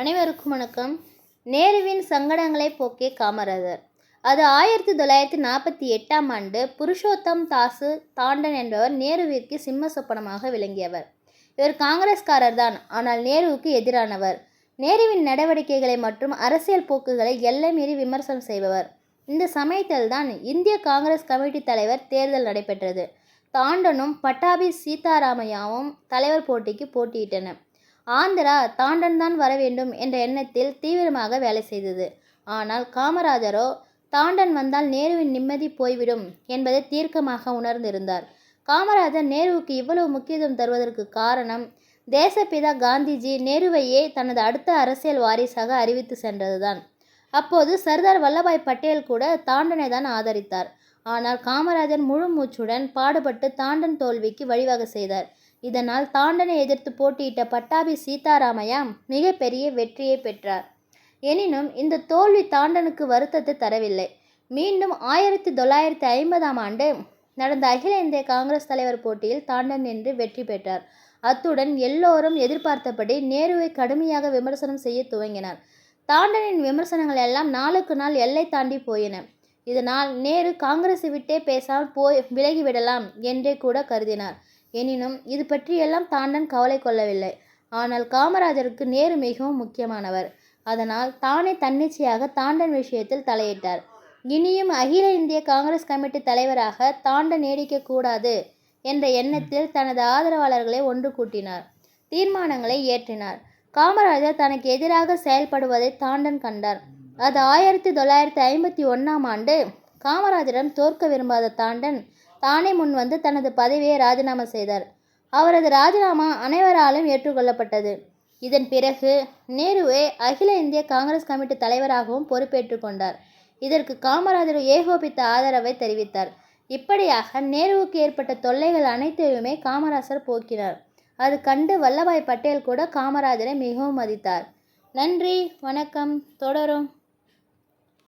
அனைவருக்கும் வணக்கம். நேருவின் சங்கடங்களை போக்கே காமராஜர். அது ஆயிரத்தி தொள்ளாயிரத்தி நாற்பத்தி எட்டாம் ஆண்டு புருஷோத்தம் தாசு தாண்டன் என்பவர் நேருவிற்கு சிம்ம சொப்பனமாக விளங்கியவர். இவர் காங்கிரஸ்காரர் தான் ஆனால் நேருவுக்கு எதிரானவர். நேருவின் நடவடிக்கைகளை மற்றும் அரசியல் போக்குகளை எல்லை மீறி விமர்சனம் செய்பவர். இந்த சமயத்தில் தான் இந்திய காங்கிரஸ் கமிட்டி தலைவர் தேர்தல் நடைபெற்றது. தாண்டனும் பட்டாபி சீதாராமையாவும் தலைவர் போட்டிக்கு போட்டியிட்டனர். ஆந்திரா தாண்டன் தான் வர வேண்டும் என்ற எண்ணத்தில் தீவிரமாக வேலை செய்தது. ஆனால் காமராஜரோ தாண்டன் வந்தால் நேருவின் நிம்மதி போய்விடும் என்பதை தீர்க்கமாக உணர்ந்திருந்தார். காமராஜர் நேருவுக்கு இவ்வளவு முக்கியத்துவம் தருவதற்கு காரணம் தேசப்பிதா காந்திஜி நேருவையே தனது அடுத்த அரசியல் வாரிசாக அறிவித்து சென்றதுதான். அப்போது சர்தார் வல்லபாய் பட்டேல் கூட தாண்டனை தான் ஆதரித்தார். ஆனால் காமராஜர் முழு மூச்சுடன் பாடுபட்டு தாண்டன் தோல்விக்கு வழிவகை செய்தார். இதனால் தாண்டனை எதிர்த்து போட்டியிட்ட பட்டாபி சீதாராமையா மிகப்பெரிய வெற்றியை பெற்றார். எனினும் இந்த தோல்வி தாண்டனுக்கு வருத்தத்தை தரவில்லை. மீண்டும் ஆயிரத்தி தொள்ளாயிரத்தி ஐம்பதாம் ஆண்டு நடந்த அகில இந்திய காங்கிரஸ் தலைவர் போட்டியில் தாண்டன் நின்று வெற்றி பெற்றார். அத்துடன் எல்லோரும் எதிர்பார்த்தபடி நேருவை கடுமையாக விமர்சனம் செய்ய துவங்கினார். தாண்டனின் விமர்சனங்கள் எல்லாம் நாளுக்கு நாள் எல்லை தாண்டி போயின. இதனால் நேரு காங்கிரஸை விட்டே பேசாமல் போய் விலகிவிடலாம் என்றே கூட கருதினார். எனினும் இது பற்றியெல்லாம் தாண்டன் கவலை கொள்ளவில்லை. ஆனால் காமராஜருக்கு நேரு மிகவும் முக்கியமானவர். அதனால் தானே தன்னிச்சையாக தாண்டன் விஷயத்தில் தலையிட்டார். இனியும் அகில இந்திய காங்கிரஸ் கமிட்டி தலைவராக தாண்டன் நீடிக்கக்கூடாது என்ற எண்ணத்தில் தனது ஆதரவாளர்களை ஒன்று கூட்டினார். தீர்மானங்களை ஏற்றினார். காமராஜர் தனக்கு எதிராக செயல்படுவதை தாண்டன் கண்டார். அது ஆயிரத்தி தொள்ளாயிரத்தி ஐம்பத்தி ஒன்றாம் ஆண்டு காமராஜரிடம் தோற்க விரும்பாத தாண்டன் தானே முன் வந்து தனது பதவியை ராஜினாமா செய்தார். அவரது ராஜினாமா அனைவராலும் ஏற்றுக்கொள்ளப்பட்டது. இதன் பிறகு நேருவே அகில இந்திய காங்கிரஸ் கமிட்டி தலைவராகவும் பொறுப்பேற்றுக் கொண்டார். இதற்கு காமராஜர் ஏகோபித்த ஆதரவை தெரிவித்தார். இப்படியாக நேருவுக்கு ஏற்பட்ட தொல்லைகள் அனைத்தையுமே காமராசர் போக்கினார். அது கண்டு வல்லபாய் பட்டேல் கூட காமராஜரை மிகவும் மதித்தார். நன்றி வணக்கம் தொடரும்.